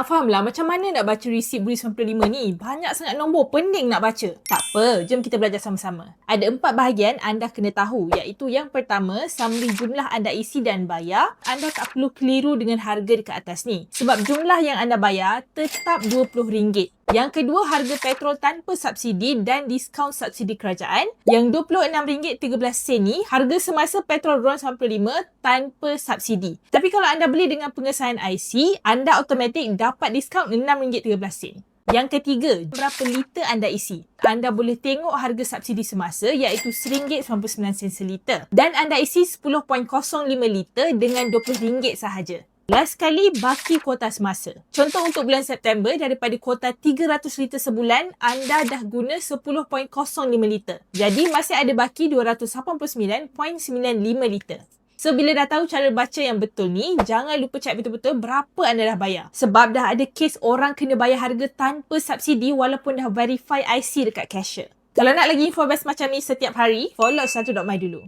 Tak faham lah macam mana nak baca resip Buri 95 ni. Banyak sangat nombor, pening nak baca. Tak apa, jom kita belajar sama-sama. Ada empat bahagian anda kena tahu iaitu yang pertama, summary jumlah anda isi dan bayar. Anda tak perlu keliru dengan harga dekat atas ni. Sebab jumlah yang anda bayar tetap RM20. Yang kedua, harga petrol tanpa subsidi dan diskaun subsidi kerajaan. Yang RM26.13 ni, harga semasa petrol RON 95 tanpa subsidi. Tapi kalau anda beli dengan pengesahan IC, anda automatik dapat diskaun RM6.13. Yang ketiga, berapa liter anda isi. Anda boleh tengok harga subsidi semasa iaitu RM1.99 seliter. Dan anda isi 10.05 liter dengan RM20 sahaja. Last kali baki kuota semasa. Contoh untuk bulan September daripada kuota 300 liter sebulan, anda dah guna 10.05 liter. Jadi masih ada baki 289.95 liter. So bila dah tahu cara baca yang betul ni, jangan lupa cek betul-betul berapa anda dah bayar. Sebab dah ada kes orang kena bayar harga tanpa subsidi walaupun dah verify IC dekat cashier. Kalau nak lagi info best macam ni setiap hari, follow 1.my dulu.